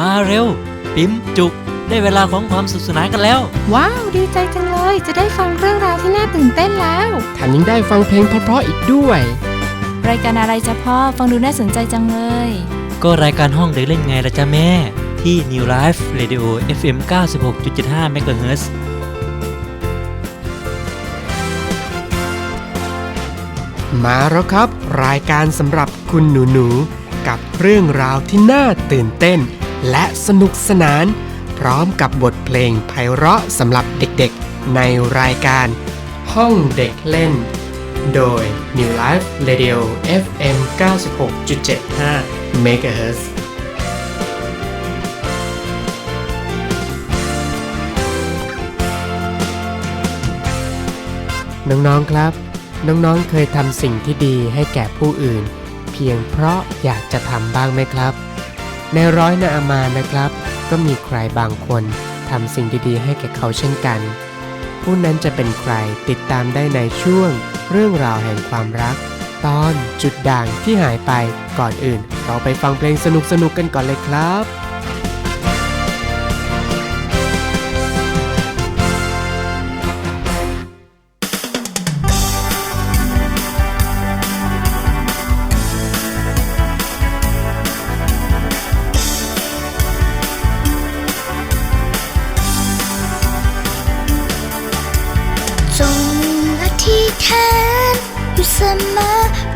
มาเร็ว ปิมจุก ได้เวลาของความสนุขสนานกันแล้ว ว้าวดีใจจังเลย จะได้ฟังเรื่องราวที่น่าตื่นเต้นแล้ว แถมยังได้ฟังเพลงเพราะๆอีกด้วย รายการอะไรจะพ่อฟังดูน่าสนใจจังเลย ก็รายการห้องเด็กเล่นไงล่ะจ๊ะแม่ ที่ New Life Radio FM 96.75 MHz มาแล้วครับ รายการสำหรับคุณหนูๆกับเรื่องราวที่น่าตื่นเต้น และสนุกสนาน พร้อมกับบทเพลงไพเราะสำหรับเด็กๆ ในรายการ ห้องเด็กเล่น โดย New Life Radio FM 96.75 MHz น้องๆครับ น้องๆ เคยทำสิ่งที่ดีให้แก่ผู้อื่น เพียงเพราะอยากจะทำบ้างไหมครับ ในร้อยนาอามานะครับ ก็มีใครบางคนทำสิ่งดีๆ ให้แก่เขาเช่นกัน ผู้นั้นจะเป็นใครติดตามได้ในช่วง เรื่องราวแห่งความรัก ตอนจุดด่างที่หายไปก่อนอื่น เราไปฟังเพลงสนุกๆกันก่อนเลยครับานอยู่เสมอ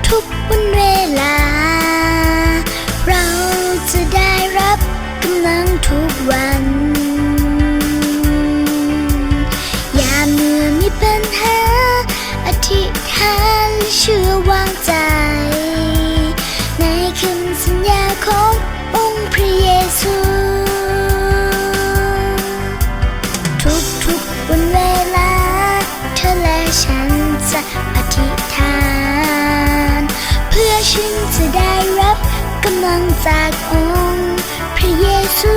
ทุกวันเวลา เราจะได้รับกำลังทุกวัน จะได้รับกำลังจากองค์พระเยซู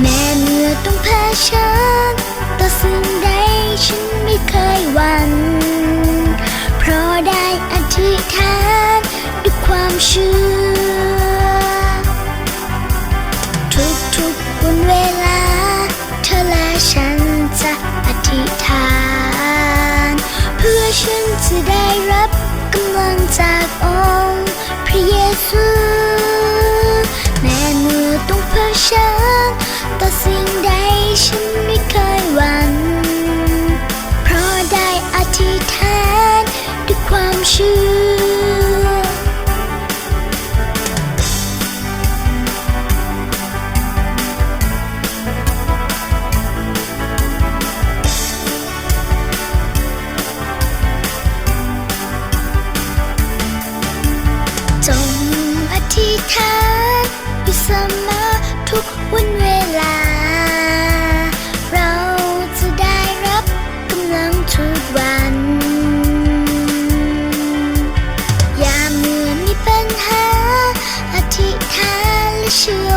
แม้เมื่อต้องเผชิญต่อสิ่งใดฉันไม่เคยหวั่น กำลังจากองค์พระเยซูแม่เมื่อต้องเผชิญต่อสิ่งใดฉันไม่เคยหวั่นเพราะได้อธิษฐานด้วยความเชื่อ วันอย่าเมื่อมีปัญหาอธิษฐานและเชื่อ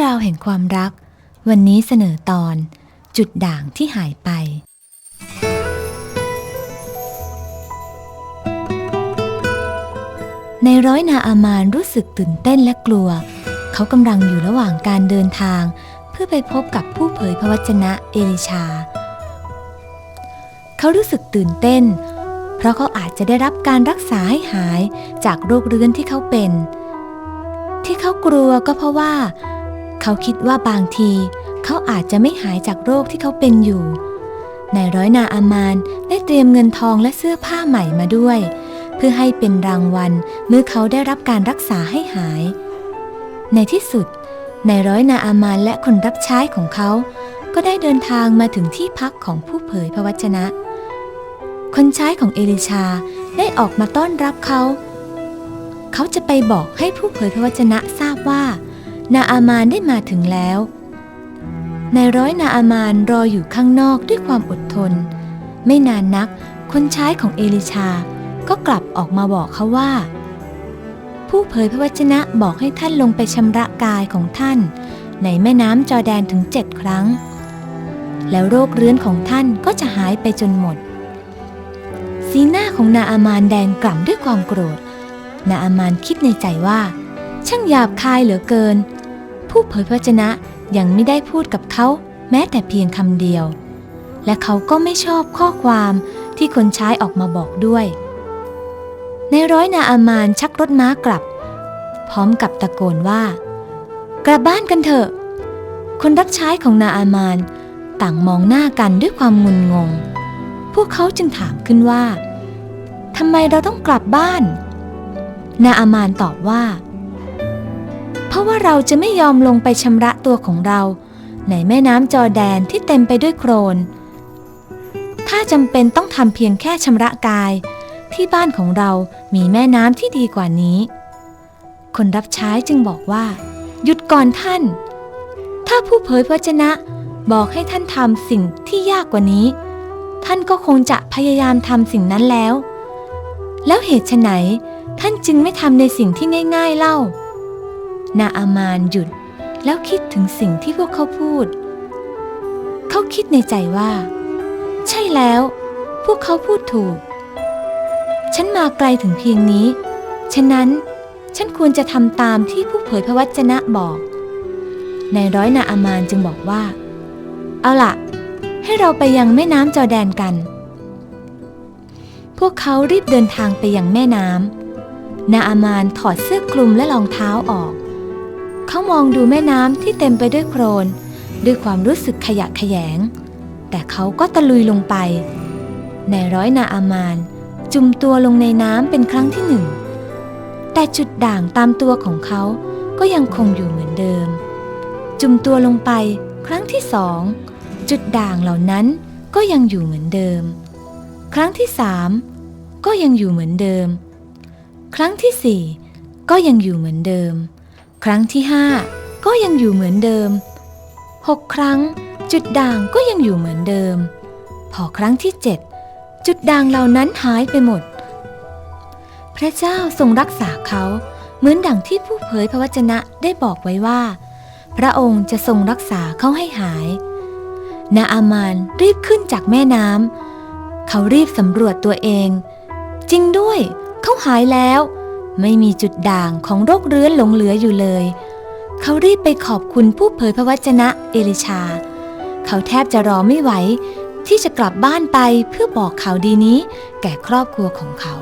รื่องราวแห่งความรัก วันนี้เสนอตอน จุดด่างที่หายไป ในร้อยนาอามานรู้สึกตื่นเต้นและกลัว เขากำลังอยู่ระหว่างการเดินทาง เพื่อไปพบกับผู้เผยพระวจนะเอลิชา เขารู้สึกตื่นเต้น เพราะเขาอาจจะได้รับการรักษาให้หายจากโรคเรื้อนที่เขาเป็นที่เขากลัวก็เพราะว่า เขาคิดว่าบางที เขาอาจจะไม่หายจากโรคที่เขาเป็นอยู่นายร้อยนาอามานได้เตรียมเงินทองและเสื้อผ้าใหม่มาด้วย เพื่อให้เป็นรางวัลเมื่อเขาได้รับการรักษาให้หาย ในที่สุดนายร้อยนาอามานและคนรับใช้ของเขา ก็ได้เดินทางมาถึงที่พักของผู้เผยพระวจนะ คนใช้ของเอลิชาได้ออกมาต้อนรับเขา เขาจะไปบอกให้ผู้เผยพระวจนะทราบว่า นาอามานได้มาถึงแล้ว นายร้อยนาอามานรออยู่ข้างนอกด้วยความอดทน ไม่นานนักคนใช้ของเอลิชา ก็กลับออกมาบอกเขาว่า ผู้เผยพระวจนะบอกให้ท่านลงไปชำระกายของท่าน ในแม่น้ำจอแดนถึงเจ็ดครั้ง แล้วโรคเรื้อนของท่านก็จะหายไปจนหมด สีหน้าของนาอามานแดงกล่ำด้วยความโกรธ นาอามานคิดในใจว่า ช่างหยาบคายเหลือเกิน ผู้เผยพระวจนะยังไม่ได้พูดกับเขาแม้แต่เพียงคำเดียว และเขาก็ไม่ชอบข้อความที่คนใช้ออกมาบอกด้วย ในร้อยนาอามานชักรถม้ากลับ พร้อมกับตะโกนว่า กลับบ้านกันเถอะ คนรับใช้ของนาอามานต่างมองหน้ากันด้วยความงุนงง พวกเขาจึงถามขึ้นว่าทำไมเราต้องกลับบ้าน นาอามานตอบว่า เพราะว่าเราจะไม่ยอมลงไปชำระตัวของเรา ในแม่น้ำจอแดนที่เต็มไปด้วยโคลนถ้าจำเป็นต้องทำเพียงแค่ชำระกาย ที่บ้านของเรามีแม่น้ำที่ดีกว่านี้ คนรับใช้จึงบอกว่า หยุดก่อนท่าน ถ้าผู้เผยพระวจนะบอกให้ท่านทำสิ่งที่ยากกว่านี้ ท่านก็คงจะพยายามทำสิ่งนั้นแล้ว แล้วเหตุไฉนท่านจึงไม่ทำในสิ่งที่ง่าย ๆเล่า นาอามานหยุดแล้วคิดถึงสิ่งที่พวกเขาพูด เขาคิดในใจว่า ใช่แล้ว พวกเขาพูดถูก ฉันมาไกลถึงเพียงนี้ ฉะนั้นฉันควรจะทำตามที่ผู้เผยพระวจนะบอก ในายร้อยนาอามานจึงบอกว่า เอาล่ะให้เราไปยังแม่น้ำจอแดนกัน พวกเขารีบเดินทางไปยังแม่น้ำนาอามานถอดเสื้อคลุมและรองเท้าออก เขามองดูแม่น้ำที่เต็มไปด้วยโคลนด้วยความรู้สึกขยะแขยง แต่เขาก็ตะลุยลงไป ในร้อยนาอามาน จุ่มตัวลงในน้ำเป็นครั้งที่หนึ่ง แต่จุดด่างตามตัวของเขาก็ยังคงอยู่เหมือนเดิม จุ่มตัวลงไปครั้งที่สอง จุดด่างเหล่านั้นก็ยังอยู่เหมือนเดิม ครั้งที่สามก็ยังอยู่เหมือนเดิม ครั้งที่สี่ก็ยังอยู่เหมือนเดิม ครั้งที่ห้าก็ยังอยู่เหมือนเดิมหกครั้ง จุดด่างก็ยังอยู่เหมือนเดิม พอครั้งที่เจ็ดจุดด่างเหล่านั้นหายไปหมด พระเจ้าทรงรักษาเขาเหมือนดังที่ผู้เผยพระวจนะได้บอกไว้ว่า พระองค์จะทรงรักษาเขาให้หาย นาอามานรีบขึ้นจากแม่น้ำเขารีบสำรวจตัวเอง จริงด้วย เขาหายแล้ว ไม่มีจุดด่างของโรคเรื้อนหลงเหลืออยู่เลย เขารีบไปขอบคุณผู้เผยพระวจนะเอลิชา เขาแทบจะรอไม่ไหว ที่จะกลับบ้านไปเพื่อบอกข่าวดีนี้ แก่ครอบครัวของเขา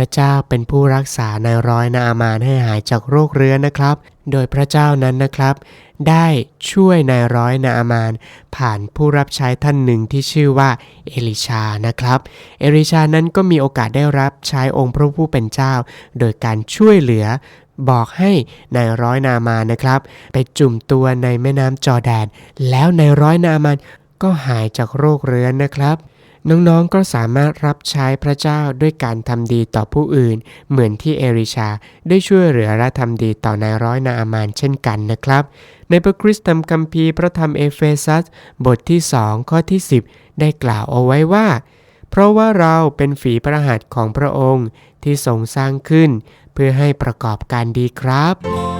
ระเจ้าเป็นผู้รักษานายร้อยนาามานให้หายจากโรคเรื้อนนะครับ โดยพระเจ้านั้นนะครับ ได้ช่วยนายร้อยนาามาน ผ่านผู้รับใช้ท่านหนึ่งที่ชื่อว่าเอลิชานะครับ เอลิชานั้นก็มีโอกาสได้รับใช้องค์พระผู้เป็นเจ้า โดยการช่วยเหลือบอกให้นายร้อยนาามานะครับ ไปจุ่มตัวในแม่น้ำจอแดน แล้วนายร้อยนาามานก็หายจากโรคเรื้อนนะครับ น้องๆก็สามารถรับใช้พระเจ้าด้วยการทำดีต่อผู้อื่น เหมือนที่เอริชาได้ช่วยเหลือและทำดีต่อนายร้อยนาอามานเช่นกันนะครับ ในพระคริสตธรรมคัมภีร์พระธรรมเอเฟซัส บทที่ 2 ข้อที่ 10 ได้กล่าวเอาไว้ว่า เพราะว่าเราเป็นฝีพระหัตถ์ของพระองค์ที่ทรงสร้างขึ้น เพื่อให้ประกอบการดีครับ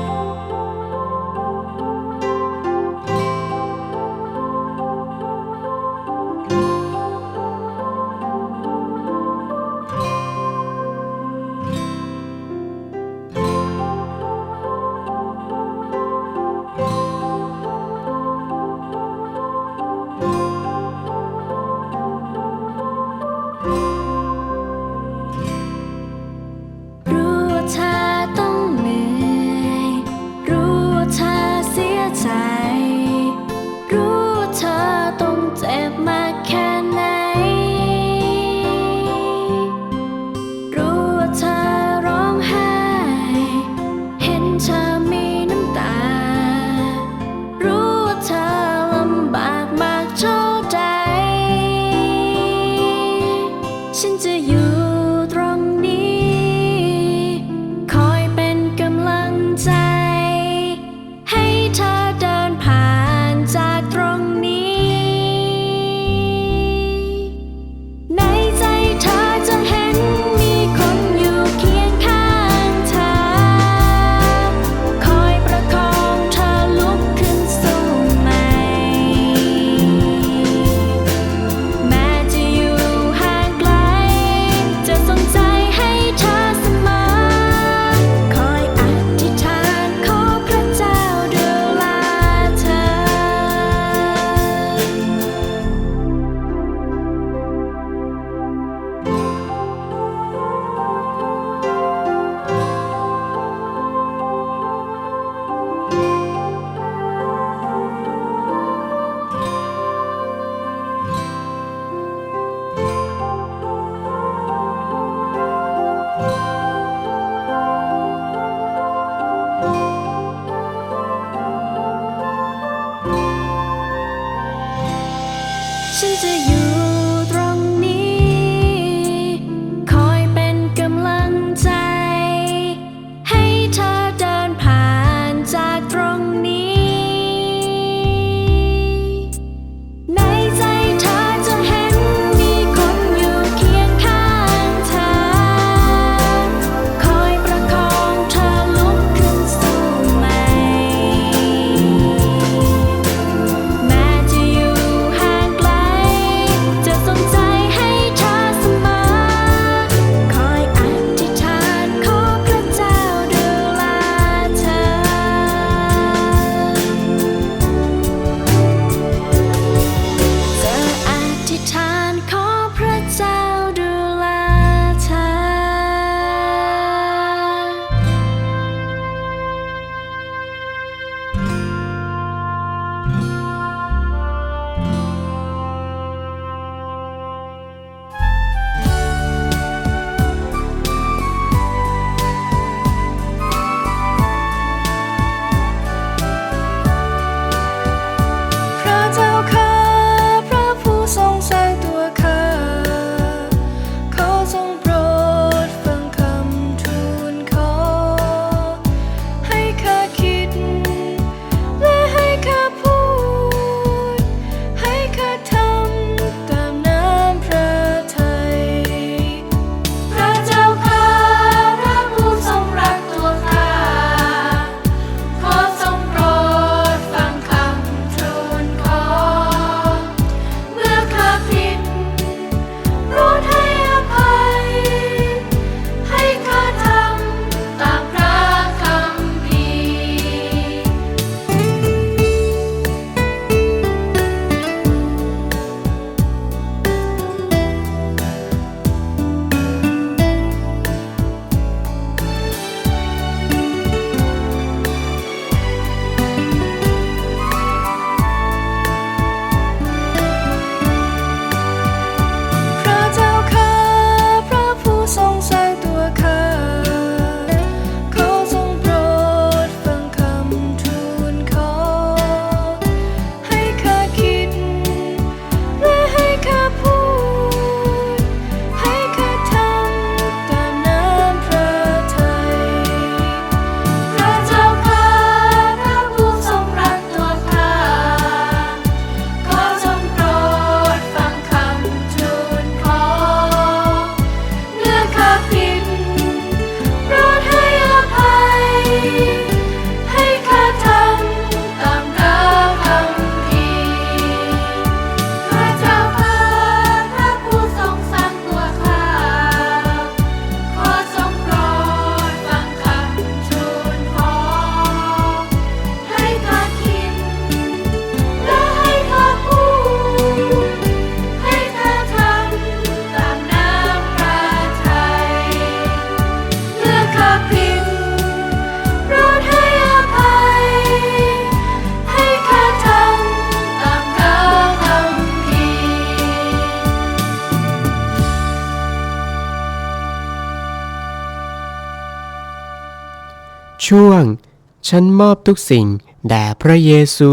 ฉันมอบทุกสิ่งแด่พระเยซู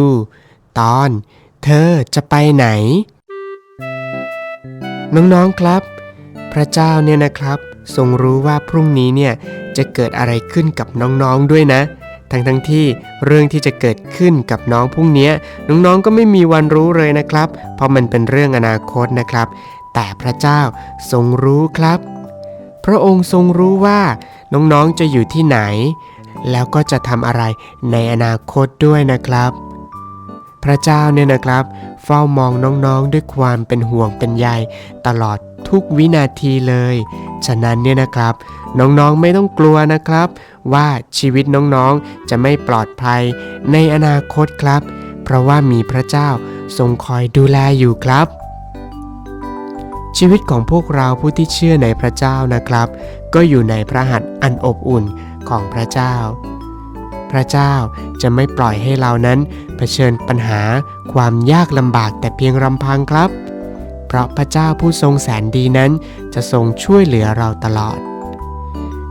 ตอนเธอจะไปไหน น้องๆครับ พระเจ้าเนี่ยนะครับทรงรู้ว่าพรุ่งนี้เนี่ยจะเกิดอะไรขึ้นกับน้องๆด้วยนะ ทั้งทั้งๆที่เรื่องที่จะเกิดขึ้นกับน้องพรุ่งนี้น้องๆก็ไม่มีวันรู้เลยนะครับ เพราะมันเป็นเรื่องอนาคตนะครับ แต่พระเจ้าทรงรู้ครับ พระองค์ทรงรู้ว่าน้องๆจะอยู่ที่ไหน แล้วก็จะทำอะไรในอนาคตด้วยนะครับ พระเจ้าเนี่ยนะครับ เฝ้ามองน้องๆด้วยความเป็นห่วงเป็นใยตลอดทุกวินาทีเลย ฉะนั้นเนี่ยนะครับ น้องๆไม่ต้องกลัวนะครับ ว่าชีวิตน้องๆจะไม่ปลอดภัยในอนาคตครับ เพราะว่ามีพระเจ้าทรงคอยดูแลอยู่ครับชีวิตของพวกเราผู้ที่เชื่อในพระเจ้านะครับ ก็อยู่ในพระหัตถ์อันอบอุ่น ของพระเจ้า พระเจ้าจะไม่ปล่อยให้เรานั้นเผชิญปัญหาความยากลำบากแต่เพียงลำพังครับ เพราะพระเจ้าผู้ทรงแสนดีนั้นจะทรงช่วยเหลือเราตลอด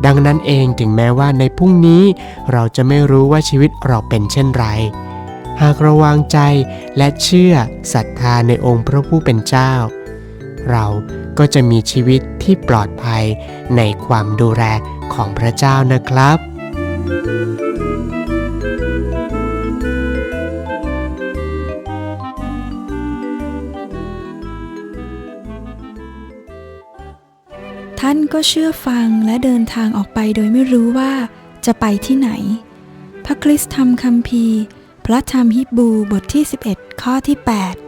ดังนั้นเองถึงแม้ว่าในพรุ่งนี้เราจะไม่รู้ว่าชีวิตเราเป็นเช่นไร หากราวางใจและเชื่อศรัทธาในองค์พระผู้เป็นเจ้า เราก็จะมีชีวิตที่ปลอดภัยในความดูแลของพระเจ้านะครับ ท่านก็เชื่อฟังและเดินทางออกไปโดยไม่รู้ว่าจะไปที่ไหน พระคริสตธรรมคัมภีร์ พระธรรมฮิบูบทที่ 11 ข้อที่ 8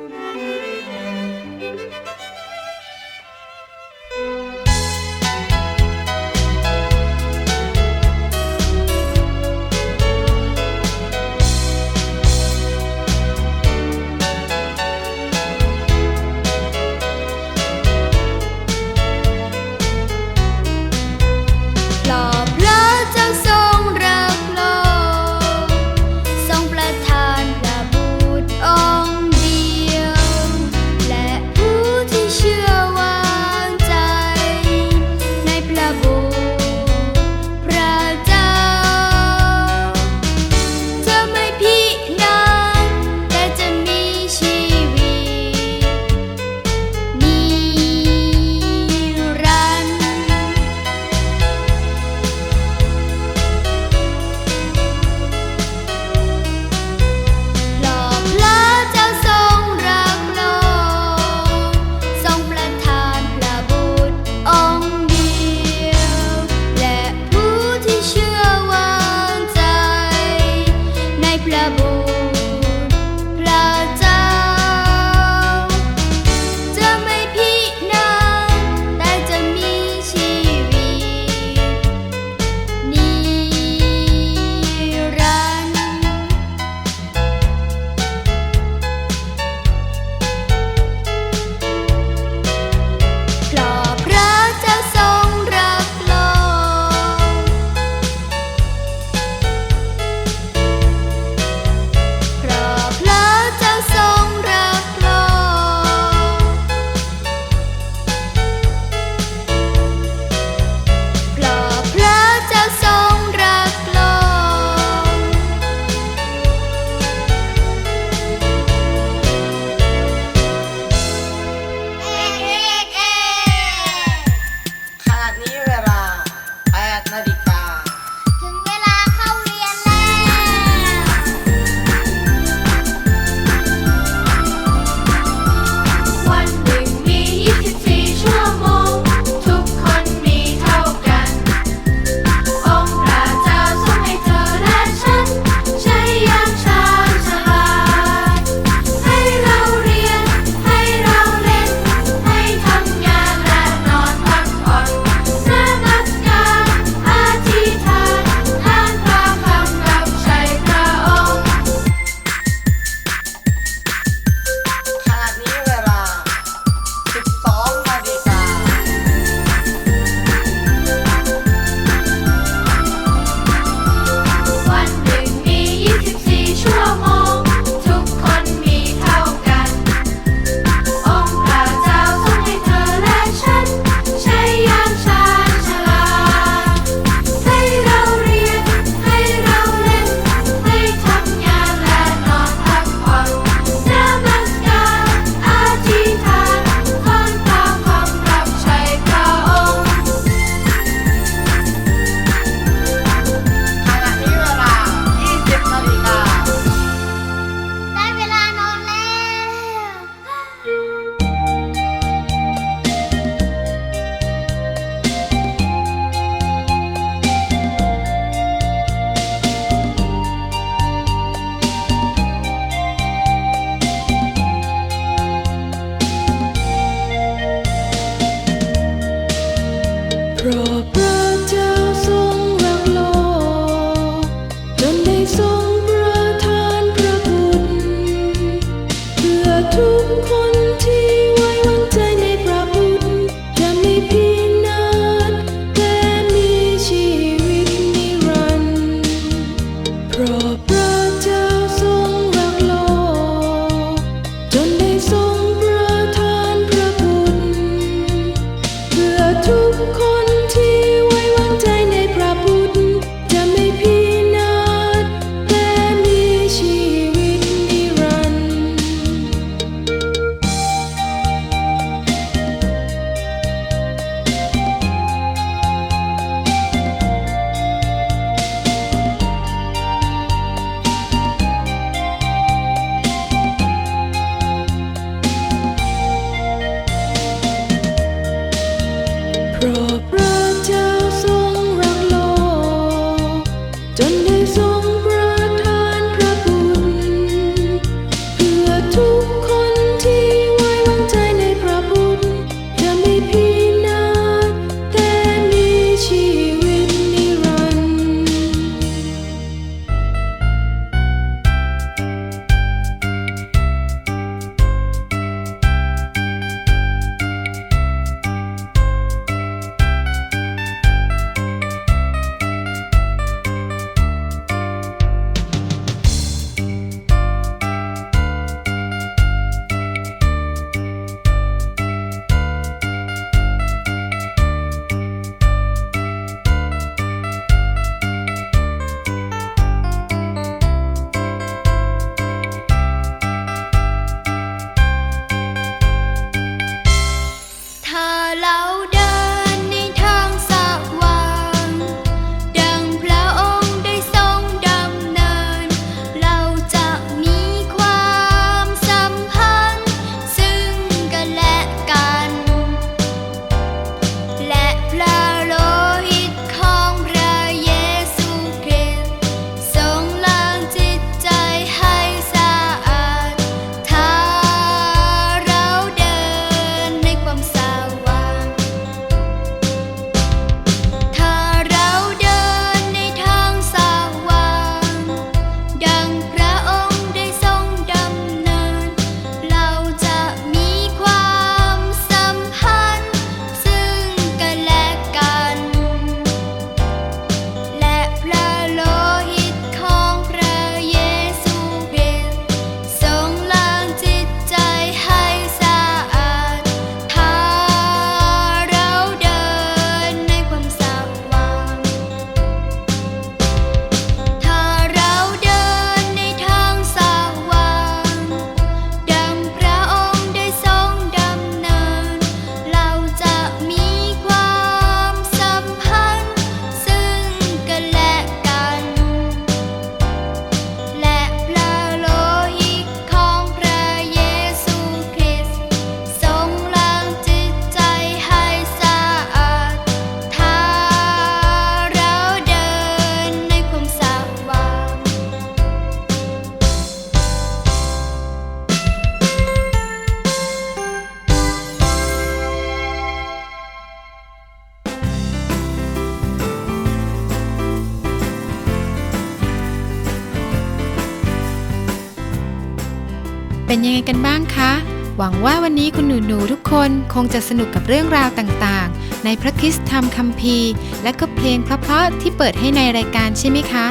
นนี้คุณหนูหนูๆทุกคนคงจะสนุกกับเรื่องราวต่างๆ ในพระคิสธรรมคัมภีร์ และก็เพลงเพราะๆที่เปิดให้ในรายการใช่ไหมคะ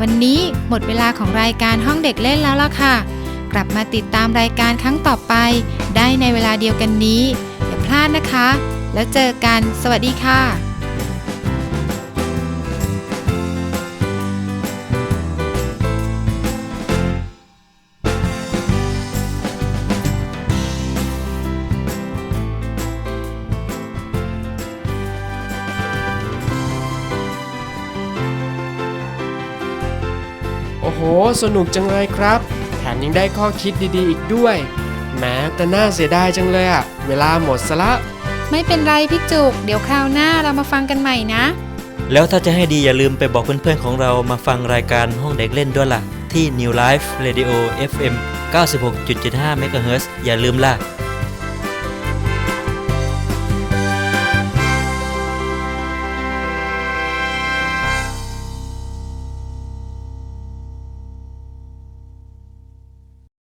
วันนี้หมดเวลาของรายการห้องเด็กเล่นแล้วล่ะค่ะ กลับมาติดตามรายการครั้งต่อไป ได้ในเวลาเดียวกันนี้ อย่าพลาดนะคะ แล้วเจอกัน สวัสดีค่ะ สนุกจังเลยครับ แถมยังได้ข้อคิดดีๆ อีกด้วยแหม้แต่น่าเสียดายจังเลยอะเวลาหมดซะละ ไม่เป็นไรพี่จุก เดี๋ยวคราวหน้าเรามาฟังกันใหม่นะ แล้วถ้าจะให้ดีอย่าลืมไปบอกเพื่อนๆของเรามาฟังรายการห้องเด็กเล่นด้วยล่ะ ที่ New Life Radio FM 96.75 MHz อย่าลืมล่ะ